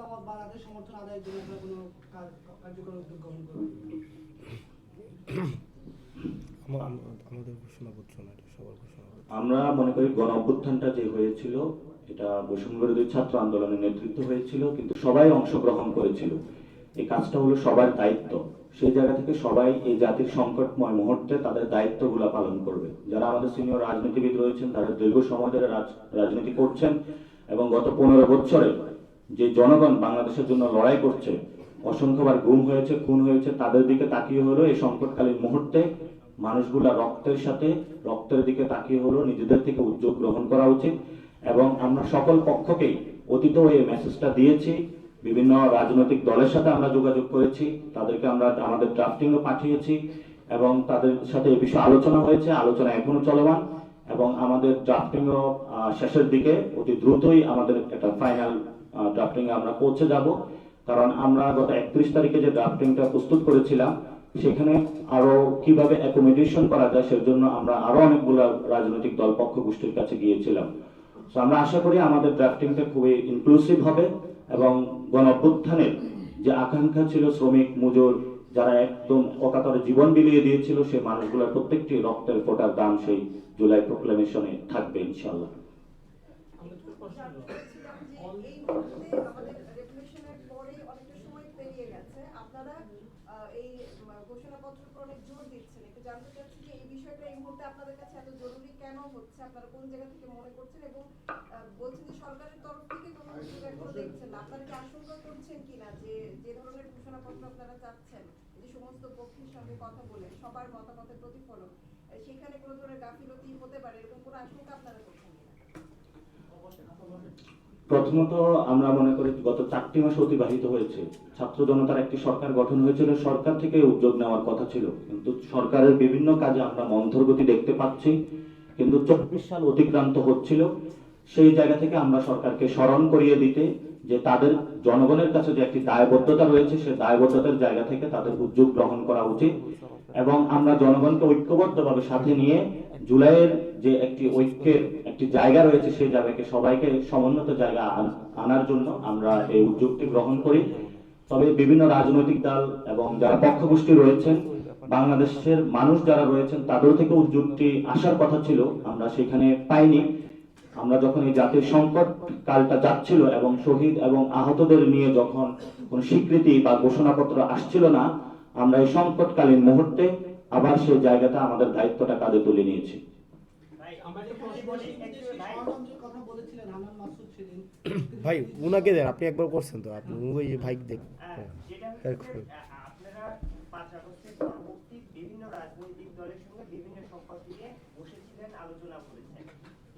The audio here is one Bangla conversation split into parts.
মতামত বা তাদের সমর্থন আদায়ের জন্য কোনো কার্যকর উদ্যোগ গ্রহণ না এটা সবার ঘোষণাপত্র আমরা মনে করি গণ অভ্যুত্থানটা যে হয়েছিল এটা বৈষম্য বিরোধী ছাত্র আন্দোলনের নেতৃত্ব হয়েছিল কিন্তু সবাই অংশগ্রহণ করেছিল। এই কাজটা হলো সবার দায়িত্ব। সেই জায়গা থেকে সবাই এই জাতির সংকটময় মুহূর্তে তাদের দায়িত্বগুলো পালন করবে। যারা আমাদের সিনিয়র রাজনীতিবিদ রয়েছেন তারা দীর্ঘ সময় ধরে রাজ- রাজনীতি করছেন এবং গত পনেরো বছরে যে জনগণ বাংলাদেশের জন্য লড়াই করছে, অসংখ্যবার গুম হয়েছে, খুন হয়েছে, তাদের দিকে তাকিয়ে হলো এই সংকটকালীন মুহূর্তে। মানুষগুলা রক্তের সাথে রক্তের দিকে তাকিয়ে হলো, নিজেদের থেকে উদ্যোগ গ্রহণ করা উচিত। এবং আমরা সকল পক্ষকেই অতীতেও এই মেসেজটা দিয়েছি। বিভিন্ন রাজনৈতিক দলের সাথে আমরা যোগাযোগ করেছি, তাদেরকে আমরা আমাদের ড্রাফটিংও পাঠিয়েছি এবং তাদের সাথে এই বিষয়ে আলোচনা হয়েছে, আলোচনা এখনও চলমান এবং আমাদের ড্রাফটিংও শেষের দিকে অতি দ্রুতই আমাদের একটা ফাইনাল ড্রাফটিং আমরা পৌঁছে যাব। কারণ আমরা গত একত্রিশ তারিখে যে ড্রাফটিংটা প্রস্তুত করেছিলাম, সেখানে আরও কীভাবে অ্যাকোমোডেশন করা যায়, সেজন্য আমরা আরও অনেকগুলো রাজনৈতিক দল পক্ষ গোষ্ঠীর কাছে গিয়েছিলাম। তো আমরা আশা করি আমাদের ড্রাফটিংটা খুবই ইনক্লুসিভ হবে এবং গণ অভ্যুত্থানের যে আকাঙ্ক্ষা ছিল, শ্রমিক, মজুর, যারা একদম অকাতরে জীবন বিলিয়ে দিয়েছিল সেই মানুষগুলোর প্রত্যেকটি রক্তের ফোটার দাম সেই জুলাই প্রোক্লেমেশনে থাকবে ইনশাল্লাহ এই কেন সরকারের তরফ থেকে কোনো দেখছেন আপনারা কি করছেন কিনা যে যে ধরনের ঘোষণাপত্র আপনারা চাচ্ছেন যে সমস্ত পক্ষের সঙ্গে কথা বলে সবার মতামতের প্রতিফলন সেখানে কোনো ধরনের গাফিলতি হতে পারে, এরকম কোনো আশঙ্কা আপনারা প্রথমত আমরা মনে করি গত চারটি মাস অতিবাহিত হয়েছে। ছাত্র জনতার একটি সরকার গঠন হয়েছিল, সরকার থেকে উদ্যোগ নেওয়ার কথা ছিল। কিন্তু সরকারের বিভিন্ন কাজে আমরা মন্থরগতি দেখতে পাচ্ছি। কিন্তু চব্বিশ সাল অতিক্রান্ত হচ্ছিল। সেই জায়গা থেকে আমরা সরকারকে স্মরণ করিয়ে দিতে যে তাদের জনগণের কাছে যে একটি দায়বদ্ধতা রয়েছে সেই দায়বদ্ধতার জায়গা থেকে তাদের উদ্যোগ গ্রহণ করা উচিত। এবং আমরা জনগণকে ঐক্যবদ্ধভাবে সাথে নিয়ে জুলাইয়ের যে একটি ঐক্যের একটি জায়গা রয়েছে সেই জায়গাকে সবাইকে সমুন্নত জায়গা আনার জন্য আমরা এই উদ্যোগটি গ্রহণ করি। তবে বিভিন্ন রাজনৈতিক দল এবং যারা পক্ষগোষ্ঠী রয়েছেন, বাংলাদেশের মানুষ যারা রয়েছেন, তাদের থেকে উদ্যোগটি আসার কথা ছিল, আমরা সেখানে পাইনি। আমরা যখন এই জাতির সংকট কালটা যাচ্ছিল এবং শহীদ এবং আহতদের নিয়ে যখন কোনো স্বীকৃতি বা ঘোষণাপত্র আসছিল না, আমরা এই সংকটকালীন মুহূর্তে আবার সেই জায়গাটা আমাদের দায়িত্বটা কাঁধে তুলে নিয়েছি। ষড়যন্ত্রের কথা বলেছিলেন হান্নান মাসুদ সেদিন। ভাই উনাকে দেন আপনি একবার করছেন তো আপনি ওই যে ভাই দেখ বিভিন্ন রাজনৈতিক দলের সঙ্গে বিভিন্ন সম্পর্ক নিয়ে বসেছিলেন আলোচনা করেছেন।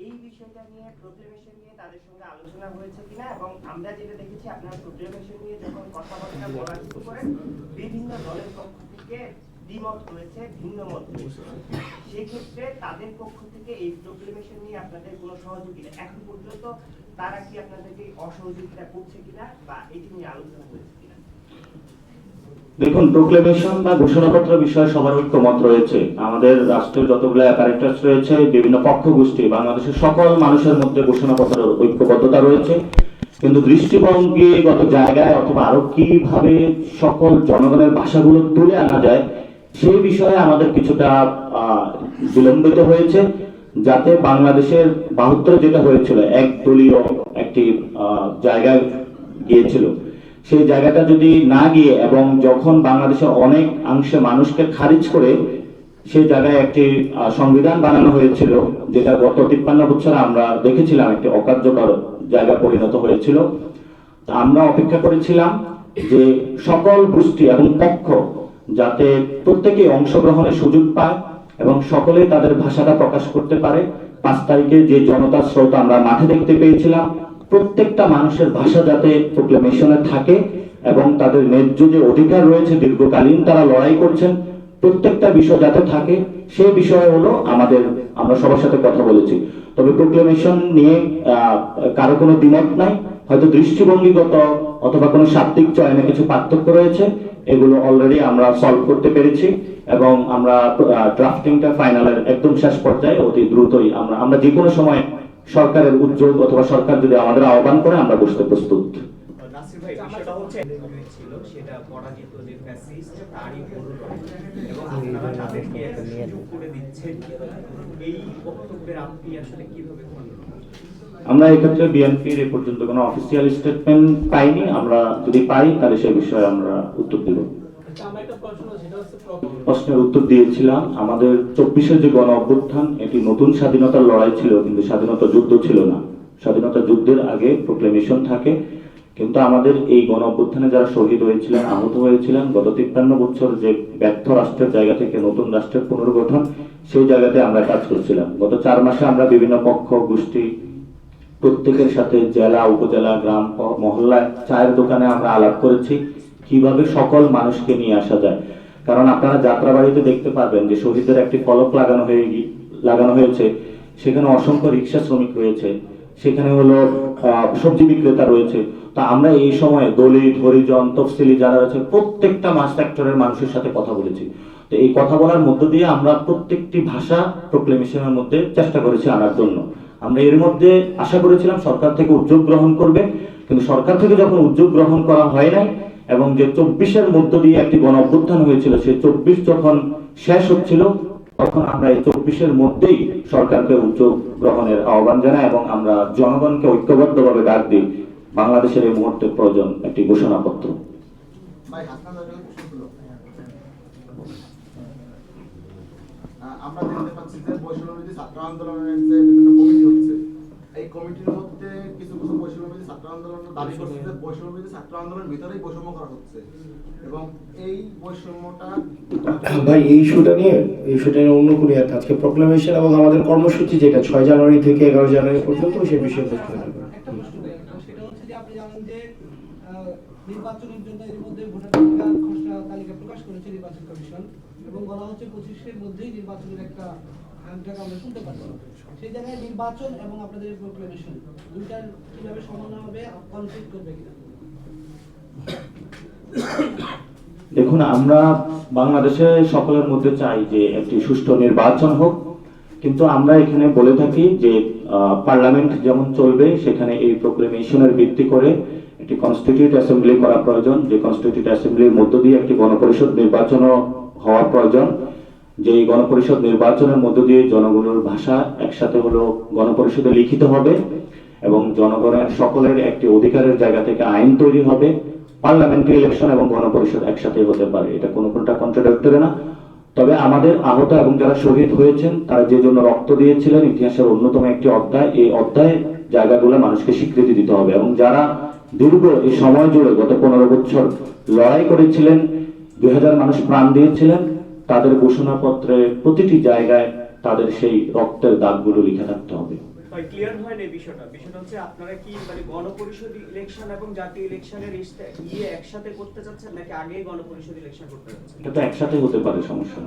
এই বিষয়টা নিয়ে প্রোক্লেমেশন নিয়ে তাদের সঙ্গে আলোচনা হয়েছে কিনা এবং আমরা যেটা দেখেছি আপনার প্রোক্লেমেশন নিয়ে যখন কথাবার্তা বলা শুরু করেন বিভিন্ন দলের পক্ষ থেকে দ্বিমত রয়েছে, ভিন্ন মত রয়েছে। সেক্ষেত্রে তাদের পক্ষ থেকে এই প্রোক্লেমেশন নিয়ে আপনাদের কোনো এখন পর্যন্ত তারা কি আপনাদেরকে অসহযোগিতা করছে কিনা বা এটি নিয়ে আলোচনা হয়েছে কিনা? দেখুন প্রোক্লেমেশন বা ঘোষণাপত্র বিষয়ে সবার ঐক্যমত রয়েছে। আমাদের রাষ্ট্রের যতগুলো অ্যাপারেটাস রয়েছে, বিভিন্ন পক্ষ গোষ্ঠী বাংলাদেশের সকল মানুষের মধ্যে ঘোষণাপত্রের ঐক্যবদ্ধতা রয়েছে। কিন্তু দৃষ্টিভঙ্গিগত জায়গায় অথবা আরও কীভাবে সকল জনগণের ভাষাগুলো তুলে আনা যায় সেই বিষয়ে আমাদের কিছুটা বিলম্বিত হয়েছে, যাতে বাংলাদেশের বাহাত্তরে যেটা হয়েছিল, এক দলীয় একটি জায়গায় গিয়েছিল। সেই জায়গাটা যদি না গিয়ে এবং যখন বাংলাদেশের অনেক অংশে মানুষকে খারিজ করে সেই জায়গায় একটি সংবিধান বানানো হয়েছিল, যেটা গত তিপ্পান্ন বছর আমরা দেখেছিলাম একটি অকার্যকর জায়গা পরিণত হয়েছিল আমরা অপেক্ষা করেছিলাম যে সকল গোষ্ঠী এবং পক্ষ যাতে প্রত্যেকে অংশগ্রহণের সুযোগ পায় এবং সকলে তাদের ভাষাটা প্রকাশ করতে পারে। পাঁচ তারিখে যে জনতার স্রোত আমরা মাঠে দেখতে পেয়েছিলাম, প্রত্যেকটা মানুষের ভাষা যাতে প্রোক্লেমেশনে থাকে এবং তাদের ন্যায্য যে অধিকার রয়েছে, দীর্ঘকালীন তারা লড়াই করছেন, প্রত্যেকটা বিষয় যাতে থাকে, সে বিষয় হলো আমাদের, আমরা সবার সাথে কথা বলেছি। তবে প্রোক্লেমেশন নিয়ে কারও কোনো দ্বিমত নাই। হয়তো দৃষ্টিভঙ্গিগত অথবা কোনো শাব্দিক চয়নে কিছু পার্থক্য রয়েছে। এগুলো অলরেডি আমরা সলভ করতে পেরেছি এবং আমরা ড্রাফটিংটা ফাইনালের একদম শেষ পর্যায়ে অতি দ্রুতই আমরা আমরা যে কোনো সময় সরকারের উদ্যোগ অথবা সরকার যদি আমাদের আহ্বান করে আমরা বসতে প্রস্তুত। নাসির ভাই বিষয়টা হচ্ছে এলিমিনেট ছিল সেটা পরাজিত যে ফ্যাসিস্ট তারই অনুরোধ এবং আপনারা তাদেরকে একটা সুযোগ করে দিচ্ছেন। এই বক্তব্যের আপনি আসলে কীভাবে করেন? আমরা এক্ষেত্রে বিএনপির এ পর্যন্ত কোনো অফিসিয়াল স্টেটমেন্ট পাইনি। আমরা যদি পাই তাহলে সে বিষয়ে আমরা উত্তর দেব। আচ্ছা প্রশ্নের উত্তর দিয়েছিলাম। আমাদের যে গণ অভ্যুত্থান এটি নতুন স্বাধীনতার লড়াই ছিল কিন্তু স্বাধীনতা যুদ্ধ ছিল না। স্বাধীনতা যুদ্ধের আগে প্রোক্লেমেশন থাকে। কিন্তু আমাদের এই গণ অভ্যুত্থানে যারা শহীদ হয়েছিলেন আহত হয়েছিলেন গত তিপ্পান্ন বছর যে ব্যর্থ রাষ্ট্রের জায়গা থেকে নতুন রাষ্ট্রের পুনর্গঠন সেই জায়গাতে আমরা কাজ করছিলাম। গত চার মাসে আমরা বিভিন্ন পক্ষ গোষ্ঠী প্রত্যেকের সাথে জেলা, উপজেলা, গ্রাম, মহল্লায় চায়ের দোকানে আমরা আলাপ করেছি, কীভাবে সকল মানুষকে নিয়ে আসা যায়। কারণ আপনারা যাত্রাবাড়িতে দেখতে পারবেন যে শহীদদের একটি ফলক লাগানো হয়ে, লাগানো হয়েছে, সেখানে অসংখ্য রিক্সা শ্রমিক রয়েছে, সেখানে হলো সবজি বিক্রেতা রয়েছে। তা আমরা এই সময়ে দলিত, হরিজন, তফসিলি যারা রয়েছে, প্রত্যেকটা মাস সেক্টরের মানুষের সাথে কথা বলেছি। তো এই কথা বলার মধ্য দিয়ে আমরা প্রত্যেকটি ভাষা প্রোক্লেমেশনের মধ্যে চেষ্টা করেছি আনার জন্য। আমরা এর মধ্যে আশা করেছিলাম সরকার থেকে উদ্যোগ গ্রহণ করবে, কিন্তু সরকার থেকে যখন উদ্যোগ গ্রহণ করা হয় নাই এবং যে চব্বিশের মধ্য দিয়ে একটি গণ অভ্যুত্থান হয়েছিল সে চব্বিশ যখন শেষ হচ্ছিল, তখন আমরা এই চব্বিশের মধ্যেই সরকারকে উদ্যোগ গ্রহণের আহ্বান জানাই এবং আমরা জনগণকে ঐক্যবদ্ধভাবে ডাক দিই। বাংলাদেশের এই মুহূর্তে প্রয়োজন একটি ঘোষণাপত্র। আমরা দেখতে পাচ্ছি যে ছাত্র আন্দোলনের যে কমিটির মধ্যে কিছু কিছু বৈষম্যবিধি ছাত্র আন্দোলন দাবি করছে। যে বৈষম্যবিধি ছাত্র আন্দোলনের ভিতরেই বৈষম্য করা হচ্ছে। এবং এই বৈষম্যটা ভাই এই ইস্যুটা নিয়ে এই ইস্যুটা নিয়ে অন্য কোনো একটা আজকে প্রোক্লামেশন এবং আমাদের কর্মসূচি যেটা ছয় জানুয়ারি থেকে এগারো জানুয়ারি পর্যন্ত সে বিষয়ে প্রশ্ন করবে। একটা প্রশ্ন সেটা হচ্ছে যে আপনি জানেন যে নির্বাচনের জন্য এর মধ্যে ভোটার তালিকার খসড়া তালিকা প্রকাশ করেছে নির্বাচন কমিশন এবং বলা হচ্ছে পঁচিশের মধ্যেই নির্বাচনের একটা দেখুন, আমরা বাংলাদেশে সকলের মধ্যে চাই যে একটি সুষ্ঠু নির্বাচন হোক, কিন্তু আমরা এখানে বলে থাকি যে পার্লামেন্ট যেমন চলবে, সেখানে এই প্রোক্লেমেশনের ভিত্তি করে একটি কনস্টিটিউট অ্যাসেম্বলি করা প্রয়োজন। যে কনস্টিটিউট অ্যাসেম্বলির মধ্য দিয়ে একটি গণপরিষদ নির্বাচনও হওয়া প্রয়োজন। যে এই গণপরিষদ নির্বাচনের মধ্য দিয়ে জনগণের ভাষা একসাথে হলো গণপরিষদে লিখিত হবে এবং জনগণের সকলের একটি অধিকারের জায়গা থেকে আইন তৈরি হবে, পার্লামেন্টারি ইলেকশন এবং গণপরিষদ একসাথে হতে পারে। এটা কোনো কোনটা কন্ট্রাডিক্টরি না। তবে আমাদের আহত এবং যারা শহীদ হয়েছেন, তারা যে জন্য রক্ত দিয়েছিলেন, ইতিহাসের অন্যতম একটি অধ্যায়, এই অধ্যায়ের জায়গাগুলো মানুষকে স্বীকৃতি দিতে হবে এবং যারা দীর্ঘ এই সময় জুড়ে গত পনেরো বছর লড়াই করেছিলেন, দুই হাজার মানুষ প্রাণ দিয়েছিলেন তাদের ঘোষণাপত্রে প্রতিটি জায়গায় তাদের সেই রক্তের দাগগুলো লিখে থাকতে হবে। ক্লিয়ার হয় না বিষয়টা। বিষয়টা হচ্ছে আপনারা কি মানে গণপরিষদ ইলেকশন এবং জাতীয় ইলেকশনের ইয়ে একসাথে করতে চাচ্ছেন নাকি আগেই গণপরিষদ ইলেকশন করতে চাচ্ছেন? এটা তো একসাথে হতে পারে সমস্যা